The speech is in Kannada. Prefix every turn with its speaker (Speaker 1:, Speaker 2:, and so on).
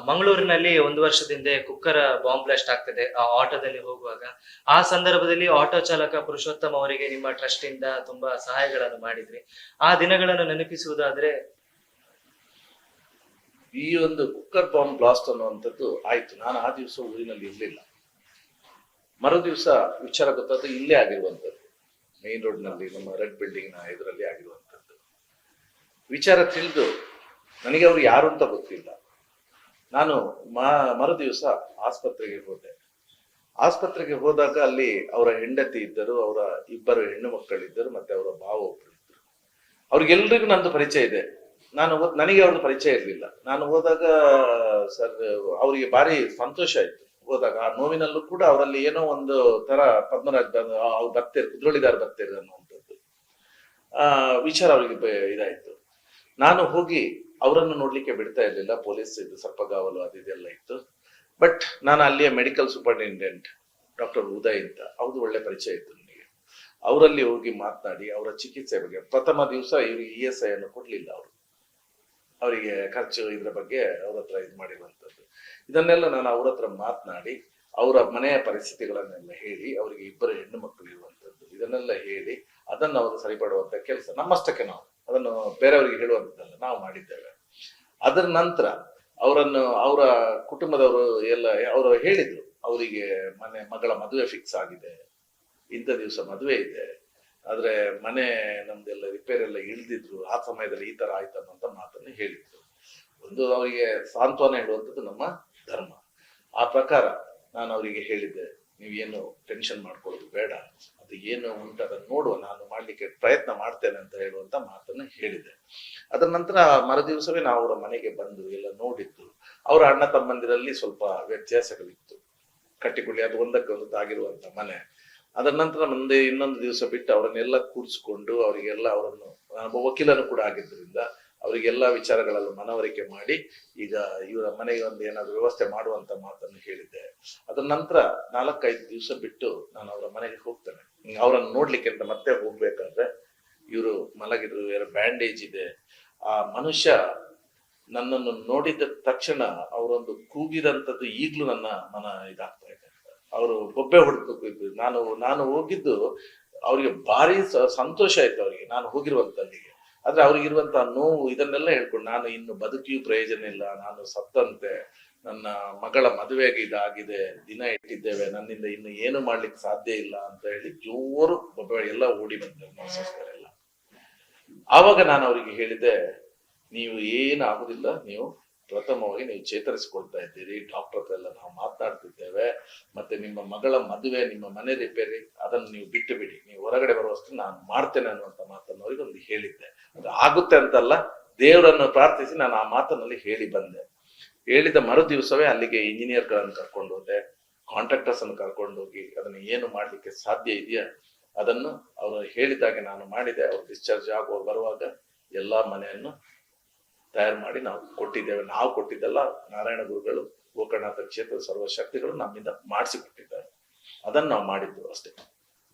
Speaker 1: ಮಂಗಳೂರಿನಲ್ಲಿ ಒಂದು ವರ್ಷದ ಹಿಂದೆ ಕುಕ್ಕರ ಬಾಂಬ್ ಬ್ಲಾಸ್ಟ್ ಆಗ್ತದೆ, ಆ, ಆಟೋದಲ್ಲಿ ಹೋಗುವಾಗ. ಆ ಸಂದರ್ಭದಲ್ಲಿ ಆಟೋ ಚಾಲಕ ಪುರುಷೋತ್ತಮ ಅವರಿಗೆ ನಿಮ್ಮ ಟ್ರಸ್ಟ್ ಇಂದ ತುಂಬಾ ಸಹಾಯಗಳನ್ನು ಮಾಡಿದ್ರಿ. ಆ ದಿನಗಳನ್ನು ನೆನಪಿಸುವುದಾದ್ರೆ,
Speaker 2: ಈ ಒಂದು ಕುಕ್ಕರ್ ಬಾಂಬ್ ಬ್ಲಾಸ್ಟ್ ಅನ್ನುವಂಥದ್ದು ಆಯ್ತು. ನಾನು ಆ ದಿವಸ ಊರಿನಲ್ಲಿ ಇರಲಿಲ್ಲ. ಮರು ದಿವಸ ವಿಚಾರ ಗೊತ್ತಾದ್ದು ಇಲ್ಲೇ ಆಗಿರುವಂಥದ್ದು. ಮೇನ್ ರೋಡ್ನಲ್ಲಿ ನಮ್ಮ ರೆಡ್ ಬಿಲ್ಡಿಂಗ್ನ ಎದುರಲ್ಲಿ ಆಗಿರುವಂಥದ್ದು. ವಿಚಾರ ತಿಳಿದು ನನಗೆ ಅವ್ರು ಯಾರು ಅಂತ ಗೊತ್ತಿಲ್ಲ. ನಾನು ಮರು ದಿವಸ ಆಸ್ಪತ್ರೆಗೆ ಹೋದೆ. ಆಸ್ಪತ್ರೆಗೆ ಹೋದಾಗ ಅಲ್ಲಿ ಅವರ ಹೆಂಡತಿ ಇದ್ದರು, ಅವರ ಇಬ್ಬರು ಹೆಣ್ಣು ಮಕ್ಕಳಿದ್ದರು, ಮತ್ತೆ ಅವರ ಭಾವ ಒಬ್ಬರು ಇದ್ದರು ಅವ್ರಿಗೆಲ್ರಿಗೂ ನಂದು ಪರಿಚಯ ಇದೆ. ನಾನು ನನಗೆ ಅವ್ರದ್ದು ಪರಿಚಯ ಇರಲಿಲ್ಲ. ನಾನು ಹೋದಾಗ, ಸರ್, ಅವರಿಗೆ ಭಾರಿ ಸಂತೋಷ ಆಯ್ತು. ಹೋದಾಗ ಆ ನೋವಿನಲ್ಲೂ ಕೂಡ ಅವರಲ್ಲಿ ಏನೋ ಒಂದು ತರ ಪದ್ಮರಾಜ್ ಅವ್ರು ಬರ್ತಾರೆ, ಕುದ್ರೋಳಿದಾರ್ ಬರ್ತಾರೆ ಅನ್ನುವಂಥದ್ದು. ಆ, ವಿಚಾರ ಅವರಿಗೆ ಇದಾಯ್ತು. ನಾನು ಹೋಗಿ ಅವರನ್ನು ನೋಡ್ಲಿಕ್ಕೆ ಬಿಡ್ತಾ ಇರಲಿಲ್ಲ. ಪೊಲೀಸ್ ಇದು ಸರ್ಪಗಾವಲು ಅದು ಇದೆಲ್ಲ ಇತ್ತು. ಬಟ್ ನಾನು ಅಲ್ಲಿಯ ಮೆಡಿಕಲ್ ಸೂಪರಿಂಟೆಂಡೆಂಟ್ ಡಾಕ್ಟರ್ ಉದಯ್ ಅಂತ. ಅವ್ರದ್ದು ಒಳ್ಳೆ ಪರಿಚಯ ಇತ್ತು ನನಗೆ. ಅವರಲ್ಲಿ ಹೋಗಿ ಮಾತನಾಡಿ, ಅವರ ಚಿಕಿತ್ಸೆ ಬಗ್ಗೆ. ಪ್ರಥಮ ದಿವಸ ಇವರಿಗೆ ಇ ಎಸ್ ಐ ಅನ್ನು ಕೊಡ್ಲಿಲ್ಲ ಅವರು. ಅವರಿಗೆ ಖರ್ಚು ಇದ್ರ ಬಗ್ಗೆ ಅವ್ರ ಹತ್ರ ಇದು ಮಾಡಿರುವಂಥದ್ದು ಇದನ್ನೆಲ್ಲ ನಾನು ಅವ್ರ ಹತ್ರ ಮಾತನಾಡಿ, ಅವರ ಮನೆಯ ಪರಿಸ್ಥಿತಿಗಳನ್ನೆಲ್ಲ ಹೇಳಿ, ಅವರಿಗೆ ಇಬ್ಬರು ಹೆಣ್ಣು ಮಕ್ಕಳು ಇರುವಂಥದ್ದು ಇದನ್ನೆಲ್ಲ ಹೇಳಿ, ಅದನ್ನು ಅವರು ಸರಿಪಡುವಂಥ ಕೆಲಸ ನಮ್ಮಷ್ಟಕ್ಕೆ ನಾವು. ಅದನ್ನು ಬೇರೆಯವರಿಗೆ ಹೇಳುವಂಥದ್ದಲ್ಲ ನಾವು ಮಾಡಿದ್ದೇವೆ. ಅದರ ನಂತರ ಅವರನ್ನು, ಅವರ ಕುಟುಂಬದವರು ಎಲ್ಲ ಅವರು ಹೇಳಿದ್ರು, ಅವರಿಗೆ ಮನೆ, ಮಗಳ ಮದುವೆ ಫಿಕ್ಸ್ ಆಗಿದೆ, ಇಂಥ ದಿವಸ ಮದುವೆ ಇದೆ, ಆದ್ರೆ ಮನೆ ನಮ್ದೆಲ್ಲ ರಿಪೇರ್ ಎಲ್ಲ ಇಳಿದಿದ್ರು ಆ ಸಮಯದಲ್ಲಿ ಈ ತರ ಆಯ್ತು ಅನ್ನೋಂಥ ಮಾತನ್ನು ಹೇಳಿದ್ರು. ಒಂದು ಅವರಿಗೆ ಸಾಂತ್ವನ ಹೇಳುವಂಥದ್ದು ನಮ್ಮ ಧರ್ಮ. ಆ ಪ್ರಕಾರ ನಾನು ಅವರಿಗೆ ಹೇಳಿದ್ದೆ. ನೀವೇನು ಟೆನ್ಷನ್ ಮಾಡ್ಕೊಳ್ಳೋದು ಬೇಡ. ಅದು ಏನು ಉಂಟು ಅದನ್ನು ನೋಡುವ. ನಾನು ಮಾಡ್ಲಿಕ್ಕೆ ಪ್ರಯತ್ನ ಮಾಡ್ತೇನೆ ಅಂತ ಹೇಳುವಂತ ಮಾತನ್ನು ಹೇಳಿದೆ. ಅದರ ನಂತರ ಮರುದಿವಸವೇ ನಾವು ಅವರ ಮನೆಗೆ ಬಂದು ಎಲ್ಲ ನೋಡಿದ್ದು. ಅವರ ಅಣ್ಣ ತಮ್ಮಂದಿರಲ್ಲಿ ಸ್ವಲ್ಪ ವ್ಯತ್ಯಾಸಗಳಿತ್ತು. ಕಟ್ಟಿಕೊಳ್ಳಿ, ಅದು ಒಂದಕ್ಕೆ ಒಂದು ತಾಗಿರುವಂತ ಮನೆ. ಅದರ ನಂತರ ಮುಂದೆ ಇನ್ನೊಂದು ದಿವಸ ಬಿಟ್ಟು ಅವರನ್ನೆಲ್ಲ ಕೂರಿಸಿಕೊಂಡು ಅವರಿಗೆಲ್ಲ ಅವರನ್ನು ಒಬ್ಬ ವಕೀಲನು ಕೂಡ ಆಗಿದ್ದರಿಂದ ಅವರಿಗೆಲ್ಲ ವಿಚಾರಗಳಲ್ಲೂ ಮನವರಿಕೆ ಮಾಡಿ ಈಗ ಇವರ ಮನೆಗೆ ಒಂದು ಏನಾದ್ರು ವ್ಯವಸ್ಥೆ ಮಾಡುವಂತ ಮಾತನ್ನು ಹೇಳಿದ್ದೆ. ಅದರ ನಂತರ ನಾಲ್ಕೈದು ದಿವಸ ಬಿಟ್ಟು ನಾನು ಅವರ ಮನೆಗೆ ಹೋಗ್ತೇನೆ. ಅವರನ್ನು ನೋಡ್ಲಿಕ್ಕೆ ಅಂತ ಮತ್ತೆ ಹೋಗ್ಬೇಕಾದ್ರೆ ಇವರು ಮಲಗಿದ್ರು, ಇವರ ಬ್ಯಾಂಡೇಜ್ ಇದೆ. ಆ ಮನುಷ್ಯ ನನ್ನನ್ನು ನೋಡಿದ ತಕ್ಷಣ ಅವರೊಂದು ಕೂಗಿದಂಥದ್ದು ಈಗ್ಲೂ ನನ್ನ ಮನ ಇದಾಗ್ತಾ ಇದೆ. ಅವರು ಬೊಬ್ಬೆ ಹೊಡೆದು ನಾನು ನಾನು ಹೋಗಿದ್ದು ಅವರಿಗೆ ಭಾರಿ ಸಂತೋಷ ಆಯ್ತು ಅವರಿಗೆ. ನಾನು ಹೋಗಿರುವಂತಲ್ಲಿಗೆ. ಆದ್ರೆ ಅವ್ರಿಗಿರುವಂತಹ ನೋವು ಇದನ್ನೆಲ್ಲ ಹೇಳ್ಕೊಂಡು ನಾನು ಇನ್ನು ಬದುಕಿಯೂ ಪ್ರಯೋಜನ ಇಲ್ಲ, ನಾನು ಸತ್ತಂತೆ, ನನ್ನ ಮಗಳ ಮದುವೆಗೆ ಇದಾಗಿದೆ, ದಿನ ಇಟ್ಟಿದ್ದೇವೆ, ನನ್ನಿಂದ ಇನ್ನು ಏನು ಮಾಡ್ಲಿಕ್ಕೆ ಸಾಧ್ಯ ಇಲ್ಲ ಅಂತ ಹೇಳಿ ಜೋರು ಎಲ್ಲ ಓಡಿ ಬಂದರು ನರ್ಸಸ್ಗಳೆಲ್ಲ ಆವಾಗ ನಾನು ಅವರಿಗೆ ಹೇಳಿದೆ ನೀವು ಏನು ಆಗುದಿಲ್ಲ, ನೀವು ಪ್ರಥಮವಾಗಿ ನೀವು ಚೇತರಿಸಿಕೊಳ್ತಾ ಇದ್ದೀರಿ ಡಾಕ್ಟರ್ ಹತ್ರ ಎಲ್ಲ ನಾವು ಮಾತನಾಡ್ತಿದ್ದೇವೆ, ಮತ್ತೆ ನಿಮ್ಮ ಮಗಳ ಮದುವೆ, ನಿಮ್ಮ ಮನೆ ರಿಪೇರಿ ಅದನ್ನು ನೀವು ಬಿಟ್ಟು ಬಿಡಿ. ನೀವು ಹೊರಗಡೆ ಬರುವಷ್ಟು ನಾನು ಮಾಡ್ತೇನೆ ಅನ್ನುವಂತ ಮಾತನ್ನು ಅವರಿಗೆ ಒಂದು ಹೇಳಿದ್ದೆ. ಅದು ಆಗುತ್ತೆ ಅಂತಲ್ಲ, ದೇವರನ್ನು ಪ್ರಾರ್ಥಿಸಿ ನಾನು ಆ ಮಾತನ್ನಲ್ಲಿ ಹೇಳಿ ಬಂದೆ. ಹೇಳಿದ ಮರು ದಿವಸವೇ ಅಲ್ಲಿಗೆ ಇಂಜಿನಿಯರ್ಗಳನ್ನು ಕರ್ಕೊಂಡು ಹೋದೆ ಕಾಂಟ್ರಾಕ್ಟರ್ಸ್ ಅನ್ನು ಕರ್ಕೊಂಡು ಹೋಗಿ ಅದನ್ನು ಏನು ಮಾಡ್ಲಿಕ್ಕೆ ಸಾಧ್ಯ ಇದೆಯಾ ಅದನ್ನು ಅವರು ಹೇಳಿದಾಗೆ ನಾನು ಮಾಡಿದೆ. ಅವ್ರು ಡಿಸ್ಚಾರ್ಜ್ ಆಗುವ ಬರುವಾಗ ಎಲ್ಲಾ ಮನೆಯನ್ನು ತಯಾರು ಮಾಡಿ ನಾವು ಕೊಟ್ಟಿದ್ದೇವೆ. ನಾವು ಕೊಟ್ಟಿದ್ದಲ್ಲ ನಾರಾಯಣ ಗುರುಗಳು, ಗೋಕರ್ಣಾಥ ಕ್ಷೇತ್ರದ ಸರ್ವ ಶಕ್ತಿಗಳು ನಮ್ಮಿಂದ ಮಾಡಿಸಿಕೊಟ್ಟಿದ್ದಾರೆ. ಅದನ್ನು ನಾವು ಮಾಡಿದ್ದು ಅಷ್ಟೇ.